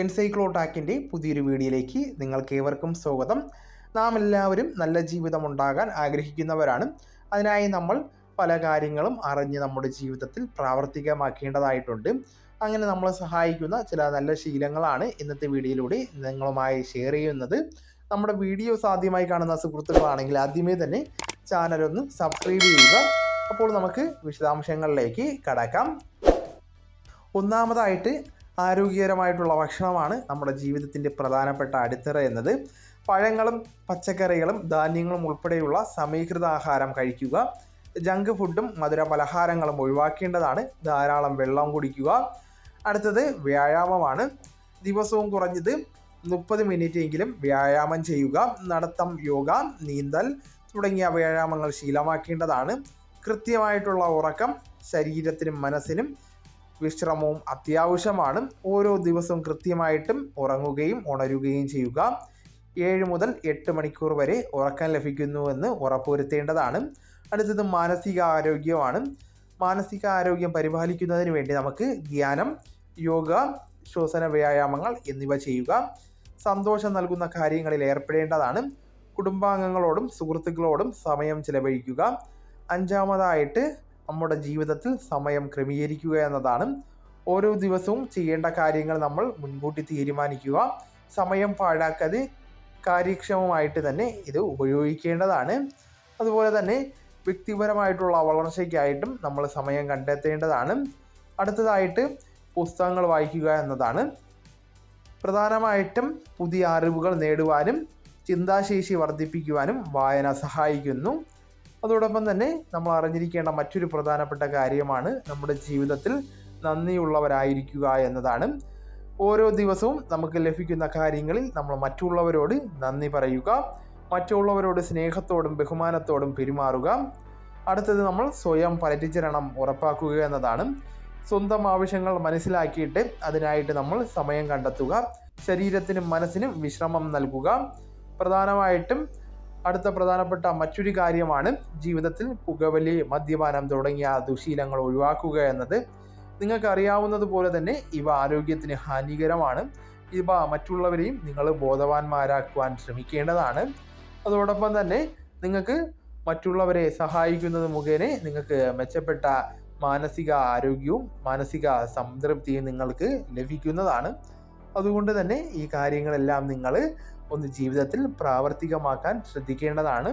എൻസൈക്ലോടാക്കിന്റെ പുതിയൊരു വീഡിയോയിലേക്ക് നിങ്ങൾക്ക് ഏവർക്കും സ്വാഗതം. നാം എല്ലാവരും നല്ല ജീവിതം ഉണ്ടാകാൻ ആഗ്രഹിക്കുന്നവരാണ്. അതിനായി നമ്മൾ പല കാര്യങ്ങളും അറിഞ്ഞ് നമ്മുടെ ജീവിതത്തിൽ പ്രാവർത്തികമാക്കേണ്ടതായിട്ടുണ്ട്. അങ്ങനെ നമ്മളെ സഹായിക്കുന്ന ചില നല്ല ശീലങ്ങളാണ് ഇന്നത്തെ വീഡിയോയിലൂടെ നിങ്ങളുമായി ഷെയർ ചെയ്യുന്നത്. നമ്മുടെ വീഡിയോസ് ആദ്യമായി കാണുന്ന സുഹൃത്തുക്കളാണെങ്കിൽ ആദ്യമേ തന്നെ ചാനൽ ഒന്ന് സബ്സ്ക്രൈബ് ചെയ്യുക. അപ്പോൾ നമുക്ക് വിശദാംശങ്ങളിലേക്ക് കടക്കാം. ഒന്നാമതായിട്ട് ആരോഗ്യകരമായിട്ടുള്ള ഭക്ഷണമാണ് നമ്മുടെ ജീവിതത്തിന്റെ പ്രധാനപ്പെട്ട അടിത്തറ എന്നത്. പഴങ്ങളും പച്ചക്കറികളും ധാന്യങ്ങളും ഉൾപ്പെടെയുള്ള സമീകൃത ആഹാരം കഴിക്കുക. ജങ്ക് ഫുഡും മധുര പലഹാരങ്ങളും ഒഴിവാക്കേണ്ടതാണ്. ധാരാളം വെള്ളം കുടിക്കുക. അടുത്തത് വ്യായാമമാണ്. ദിവസവും കുറഞ്ഞത് മുപ്പത് മിനിറ്റ് എങ്കിലും വ്യായാമം ചെയ്യുക. നടത്തം യോഗ നീന്തൽ തുടങ്ങിയ വ്യായാമങ്ങൾ ശീലമാക്കേണ്ടതാണ്. കൃത്യമായിട്ടുള്ള ഉറക്കം ശരീരത്തിനും മനസ്സിനും വിശ്രമവും അത്യാവശ്യമാണ്. ഓരോ ദിവസവും കൃത്യമായിട്ടും ഉറങ്ങുകയും ഉണരുകയും ചെയ്യുക. ഏഴ് മുതൽ എട്ട് മണിക്കൂർ വരെ ഉറക്കം ലഭിക്കുന്നുവെന്ന് ഉറപ്പുവരുത്തേണ്ടതാണ്. അടുത്തത് മാനസിക ആരോഗ്യമാണ് മാനസിക ആരോഗ്യം പരിപാലിക്കുന്നതിന് വേണ്ടി നമുക്ക് ധ്യാനം യോഗ ശ്വസന വ്യായാമങ്ങൾ എന്നിവ ചെയ്യുക. സന്തോഷം നൽകുന്ന കാര്യങ്ങളിൽ ഏർപ്പെടേണ്ടതാണ്. കുടുംബാംഗങ്ങളോടും സുഹൃത്തുക്കളോടും സമയം ചിലവഴിക്കുക. അഞ്ചാമതായിട്ട് നമ്മുടെ ജീവിതത്തിൽ സമയം ക്രമീകരിക്കുക എന്നതാണ്. ഓരോ ദിവസവും ചെയ്യേണ്ട കാര്യങ്ങൾ നമ്മൾ മുൻകൂട്ടി തീരുമാനിക്കുക. സമയം പാഴാക്കാതെ കാര്യക്ഷമമായിട്ട് തന്നെ ഇത് ഉപയോഗിക്കേണ്ടതാണ്. അതുപോലെ തന്നെ വ്യക്തിപരമായിട്ടുള്ള വളർച്ചയ്ക്കായിട്ടും നമ്മൾ സമയം കണ്ടെത്തേണ്ടതാണ്. അടുത്തതായിട്ട് പുസ്തകങ്ങൾ വായിക്കുക എന്നതാണ്. പ്രധാനമായിട്ടും പുതിയ അറിവുകൾ നേടുവാനും ചിന്താശേഷി വർദ്ധിപ്പിക്കുവാനും വായന സഹായിക്കുന്നു. അതോടൊപ്പം തന്നെ നമ്മൾ അറിഞ്ഞിരിക്കേണ്ട മറ്റൊരു പ്രധാനപ്പെട്ട കാര്യമാണ് നമ്മുടെ ജീവിതത്തിൽ നന്ദിയുള്ളവരായിരിക്കുക എന്നതാണ്. ഓരോ ദിവസവും നമുക്ക് ലഭിക്കുന്ന കാര്യങ്ങളിൽ നമ്മൾ മറ്റുള്ളവരോട് നന്ദി പറയുക മറ്റുള്ളവരോട് സ്നേഹത്തോടും ബഹുമാനത്തോടും പെരുമാറുക. അടുത്തത് നമ്മൾ സ്വയം പരിചരണം ഉറപ്പാക്കുക എന്നതാണ്. സ്വന്തം ആവശ്യങ്ങൾ മനസ്സിലാക്കിയിട്ട് അതിനായിട്ട് നമ്മൾ സമയം കണ്ടെത്തുക ശരീരത്തിനും മനസ്സിനും വിശ്രമം നൽകുക. പ്രധാനമായിട്ടും അടുത്ത പ്രധാനപ്പെട്ട മറ്റൊരു കാര്യമാണ് ജീവിതത്തിൽ പുകവലി മദ്യപാനം തുടങ്ങിയ ദുശീലങ്ങൾ ഒഴിവാക്കുക എന്നത്. നിങ്ങൾക്ക് അറിയാവുന്നത് പോലെ തന്നെ ഇവ ആരോഗ്യത്തിന് ഹാനികരമാണ്. ഇവ മറ്റുള്ളവരെയും നിങ്ങൾ ബോധവാന്മാരാക്കുവാൻ ശ്രമിക്കേണ്ടതാണ്. അതോടൊപ്പം തന്നെ നിങ്ങൾക്ക് മറ്റുള്ളവരെ സഹായിക്കുന്നത് മുഖേന നിങ്ങൾക്ക് മെച്ചപ്പെട്ട മാനസിക ആരോഗ്യവും മാനസിക സംതൃപ്തിയും നിങ്ങൾക്ക് ലഭിക്കുന്നതാണ്. അതുകൊണ്ട് തന്നെ ഈ കാര്യങ്ങളെല്ലാം നിങ്ങൾ ഒന്ന് ജീവിതത്തിൽ പ്രാവർത്തികമാക്കാൻ ശ്രദ്ധിക്കേണ്ടതാണ്.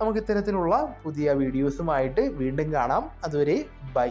നമുക്ക് ഇത്തരത്തിലുള്ള പുതിയ വീഡിയോസുമായിട്ട് വീണ്ടും കാണാം. അതുവരെ ബൈ.